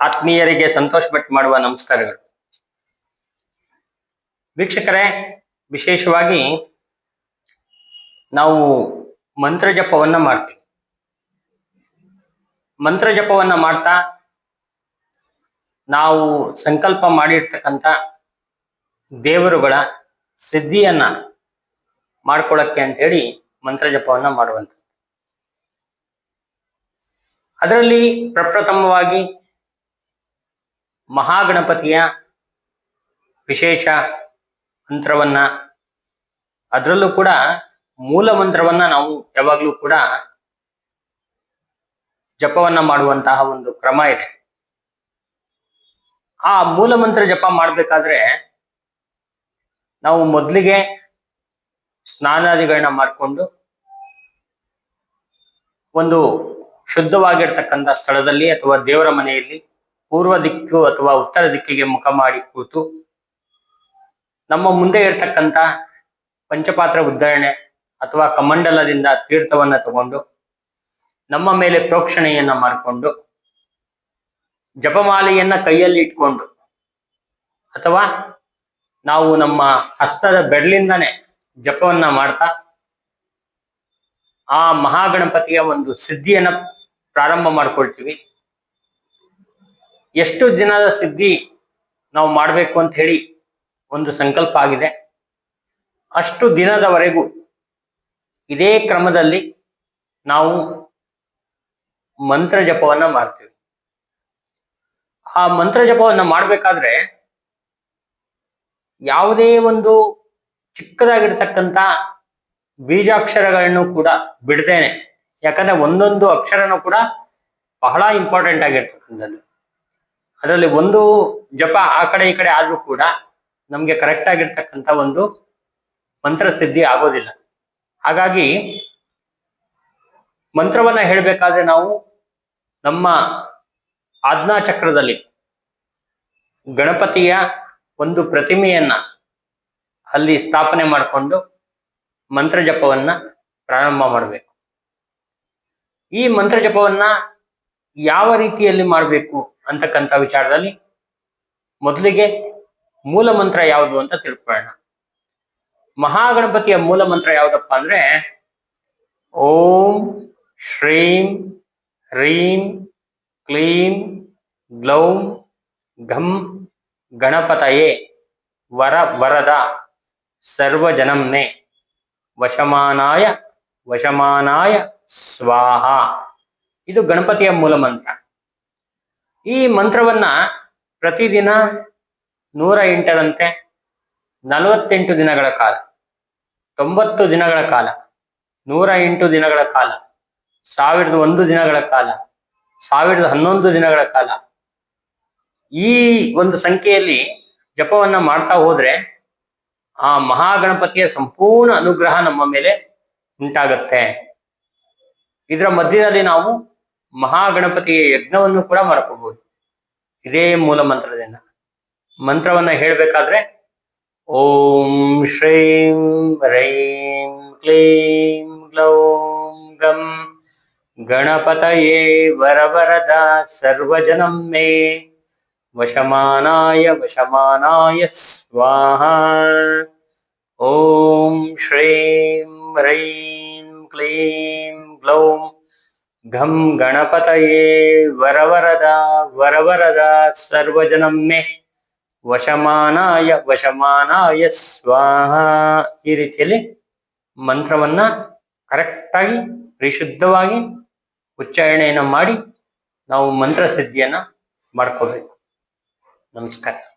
ಆತ್ಮೀಯರಿಗೆ ಸಂತೋಷ ಭಟ್ ಮಾಡುವ ನಮಸ್ಕಾರಗಳು. ವೀಕ್ಷಕರೇ, ವಿಶೇಷವಾಗಿ ನಾವು ಮಂತ್ರ ಜಪವನ್ನ ಮಾಡ್ತೀವಿ. ಮಂತ್ರ ಜಪವನ್ನ ಮಾಡ್ತಾ ನಾವು ಸಂಕಲ್ಪ ಮಾಡಿರ್ತಕ್ಕಂಥ ದೇವರುಗಳ ಸಿದ್ಧಿಯನ್ನ ಮಾಡ್ಕೊಳ್ಳಕ್ಕೆ ಅಂತೇಳಿ ಮಂತ್ರ ಜಪವನ್ನ ಮಾಡುವಂಥದ್ದು. ಅದರಲ್ಲಿ ಪ್ರಪ್ರಥಮವಾಗಿ ಮಹಾಗಣಪತಿಯ ವಿಶೇಷ ಮಂತ್ರವನ್ನ, ಅದರಲ್ಲೂ ಕೂಡ ಮೂಲ ಮಂತ್ರವನ್ನ ನಾವು ಯಾವಾಗಲೂ ಕೂಡ ಜಪವನ್ನ ಮಾಡುವಂತಹ ಒಂದು ಕ್ರಮ ಇದೆ. ಆ ಮೂಲ ಮಂತ್ರ ಜಪ ಮಾಡಬೇಕಾದ್ರೆ ನಾವು ಮೊದಲಿಗೆ ಸ್ನಾನಾದಿಗಳನ್ನ ಮಾಡಿಕೊಂಡು ಒಂದು ಶುದ್ಧವಾಗಿರ್ತಕ್ಕಂಥ ಸ್ಥಳದಲ್ಲಿ ಅಥವಾ ದೇವರ ಮನೆಯಲ್ಲಿ ಪೂರ್ವ ದಿಕ್ಕು ಅಥವಾ ಉತ್ತರ ದಿಕ್ಕಿಗೆ ಮುಖ ಮಾಡಿ ಕೂತು ನಮ್ಮ ಮುಂದೆ ಇರತಕ್ಕಂತ ಪಂಚಪಾತ್ರ ಉದ್ಧರಣೆ ಅಥವಾ ಕಮಂಡಲದಿಂದ ತೀರ್ಥವನ್ನ ತಗೊಂಡು ನಮ್ಮ ಮೇಲೆ ಪ್ರೋಕ್ಷಣೆಯನ್ನ ಮಾಡಿಕೊಂಡು ಜಪಮಾಲೆಯನ್ನ ಕೈಯಲ್ಲಿ ಇಟ್ಕೊಂಡು ಅಥವಾ ನಾವು ನಮ್ಮ ಹಸ್ತದ ಬೆರಳಿಂದನೇ ಜಪವನ್ನ ಮಾಡ್ತಾ ಆ ಮಹಾಗಣಪತಿಯ ಒಂದು ಸಿದ್ಧಿಯನ್ನ ಪ್ರಾರಂಭ ಮಾಡ್ಕೊಳ್ತೀವಿ. ಎಷ್ಟು ದಿನದ ಸಿದ್ಧಿ ನಾವು ಮಾಡಬೇಕು ಅಂತ ಹೇಳಿ ಒಂದು ಸಂಕಲ್ಪ ಆಗಿದೆ. ಅಷ್ಟು ದಿನದವರೆಗೂ ಇದೇ ಕ್ರಮದಲ್ಲಿ ನಾವು ಮಂತ್ರ ಜಪವನ್ನ ಮಾಡ್ತೀವಿ. ಆ ಮಂತ್ರ ಜಪವನ್ನ ಮಾಡಬೇಕಾದ್ರೆ ಯಾವುದೇ ಒಂದು ಚಿಕ್ಕದಾಗಿರ್ತಕ್ಕಂಥ ಬೀಜಾಕ್ಷರಗಳನ್ನು ಕೂಡ ಬಿಡದೇನೆ ಯಾಕಂದ್ರೆ ಒಂದೊಂದು ಅಕ್ಷರನೂ ಕೂಡ ಬಹಳ ಇಂಪಾರ್ಟೆಂಟ್ ಆಗಿರ್ತಕ್ಕಂಥದ್ದು. ಅದರಲ್ಲಿ ಒಂದು ಜಪ ಆ ಕಡೆ ಈ ಕಡೆ ಆದ್ರೂ ಕೂಡ ನಮ್ಗೆ ಕರೆಕ್ಟ್ ಆಗಿರ್ತಕ್ಕಂಥ ಒಂದು ಮಂತ್ರ ಸಿದ್ಧಿ ಆಗೋದಿಲ್ಲ. ಹಾಗಾಗಿ ಮಂತ್ರವನ್ನ ಹೇಳಬೇಕಾದ್ರೆ ನಾವು ನಮ್ಮ ಆಜ್ಞಾ ಚಕ್ರದಲ್ಲಿ ಗಣಪತಿಯ ಒಂದು ಪ್ರತಿಮೆಯನ್ನ ಅಲ್ಲಿ ಸ್ಥಾಪನೆ ಮಾಡಿಕೊಂಡು ಮಂತ್ರ ಜಪವನ್ನ ಪ್ರಾರಂಭ ಮಾಡಬೇಕು. ಈ ಮಂತ್ರ ಜಪವನ್ನ ಯಾವ ರೀತಿಯಲ್ಲಿ ಮಾಡಬೇಕು? ಅಂತಕ್ಕಂಥ ವಿಚಾರದಲ್ಲಿ ಮೊದಲಿಗೆ ಮೂಲ ಮಂತ್ರ ಯಾವುದು ಅಂತ ತಿಳ್ಕೊಳ್ಳೋಣ. ಮಹಾಗಣಪತಿಯ ಮೂಲ ಮಂತ್ರ ಯಾವುದಪ್ಪ ಅಂದ್ರೆ, ಓಂ ಶ್ರೀಂ ಹ್ರೀಂ ಕ್ಲೀಂ ಗ್ಲೌಂ ಘಂ ಗಣಪತಯೇ ವರ ವರದ ಸರ್ವಜನಂನೆ ವಶಮಾನಾಯ ವಶಮಾನಾಯ ಸ್ವಾಹ. ಇದು ಗಣಪತಿಯ ಮೂಲ ಮಂತ್ರ. ಈ ಮಂತ್ರವನ್ನ ಪ್ರತಿದಿನ ನೂರ ಎಂಟರಂತೆ ನಲವತ್ತೆಂಟು ದಿನಗಳ ಕಾಲ, ತೊಂಬತ್ತು ದಿನಗಳ ಕಾಲ, ನೂರ ಎಂಟು ದಿನಗಳ ಕಾಲ, ಸಾವಿರದ ಒಂದು ದಿನಗಳ ಕಾಲ, ಸಾವಿರದ ಹನ್ನೊಂದು ದಿನಗಳ ಕಾಲ. ಈ ಒಂದು ಸಂಖ್ಯೆಯಲ್ಲಿ ಜಪವನ್ನ ಮಾಡ್ತಾ ಹೋದ್ರೆ ಆ ಮಹಾಗಣಪತಿಯ ಸಂಪೂರ್ಣ ಅನುಗ್ರಹ ನಮ್ಮ ಮೇಲೆ ಉಂಟಾಗತ್ತೆ. ಇದರ ಮಧ್ಯದಲ್ಲಿ ನಾವು ಮಹಾಗಣಪತಿಯ ಯಜ್ಞವನ್ನು ಕೂಡ ಮಾಡ್ಕೋಬಹುದು ಇದೇ ಮೂಲ ಮಂತ್ರದಿಂದ. ಮಂತ್ರವನ್ನ ಹೇಳಬೇಕಾದ್ರೆ, ಓಂ ಶ್ರೀಂ ರೈಂ ಕ್ಲೀಂ ಗ್ಲೌಂ ಗಂ ಗಣಪತಯೇ ವರವರದ ಸರ್ವಜನಂ ಮೇ ವಶಮಾನಾಯ ವಶಮಾನಾಯ ಸ್ವಾಹ. ಓಂ ಶ್ರೀಂ ಹ್ರೈಂ ಕ್ಲೀಂ ಗ್ಲೌಂ ಘಂ ಗಣಪತಯೇ ವರವರದ ವರವರದ ಸರ್ವಜನಂ ಮೇ ವಶಮಾನಾಯ ವಶಮಾನಾಯ ಸ್ವಾಹ. ಈ ರೀತಿಯಲ್ಲಿ ಮಂತ್ರವನ್ನ ಕರೆಕ್ಟಾಗಿ, ಪರಿಶುದ್ಧವಾಗಿ ಉಚ್ಚಾರಣೆಯನ್ನು ಮಾಡಿ ನಾವು ಮಂತ್ರ ಸಿದ್ಧಿಯನ್ನ ಮಾಡ್ಕೋಬೇಕು. ನಮಸ್ಕಾರ.